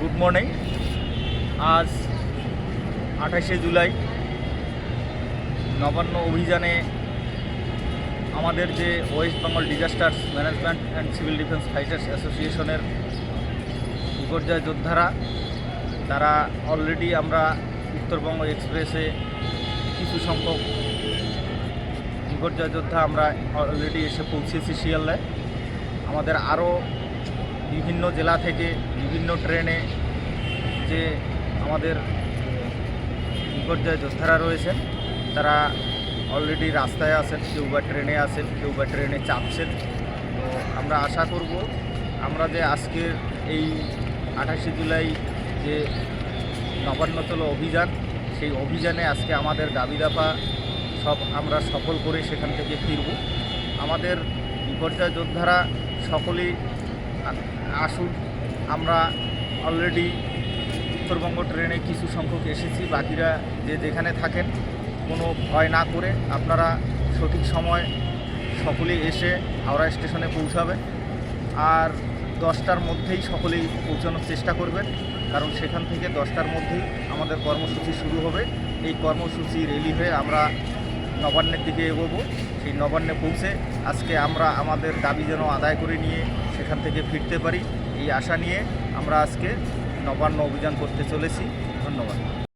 Good morning আজ আঠাশে জুলাই। নবান্ন অভিযানে আমাদের যে West Bengal disaster management and civil defence fighters অ্যাসোসিয়েশনের বিপর্যয় যোদ্ধারা, তারা অলরেডি আমরা উত্তরবঙ্গ এক্সপ্রেসে কিছু সংখ্যক বিপর্যয় যোদ্ধা আমরা অলরেডি এসে পৌঁছেছি শিয়ালদায়। আমাদের আরও বিভিন্ন জেলা থেকে বিভিন্ন ট্রেনে যে আমাদের বিপর্যয় যোদ্ধারা রয়েছেন, তারা অলরেডি রাস্তায় আছেন, কেউ বা ট্রেনে আছেন, কেউ বা ট্রেনে চাপছেন। তো আমরা আশা করব, আমরা যে আজকের এই আঠাশে জুলাই যে নবান্নতল অভিযান, সেই অভিযানে আজকে আমাদের দাবি দাপা সব আমরা সফল করে সেখান থেকে ফিরব। আমাদের বিপর্যয় যোদ্ধারা সকলেই আসুন আমরা অলরেডি উত্তরবঙ্গ ট্রেনে কিছু সংখ্যক এসেছি, বাকিরা যে যেখানে থাকেন, কোনো ভয় না করে আপনারা সঠিক সময় সকলেই এসে হাওড়া স্টেশনে পৌঁছাবেন আর দশটার মধ্যেই সকলেই পৌঁছানোর চেষ্টা করবেন, কারণ সেখান থেকে দশটার মধ্যেই আমাদের কর্মসূচি শুরু হবে। এই কর্মসূচি রেলি হয়ে আমরা নবান্নের দিকে এগোবো। সেই নবান্নে পৌঁছে আজকে আমরা আমাদের দাবি যেন আদায় করে নিয়ে সেখান থেকে ফিরতে পারি, এই আশা নিয়ে আমরা আজকে নবান্ন অভিযান করতে চলেছি। ধন্যবাদ।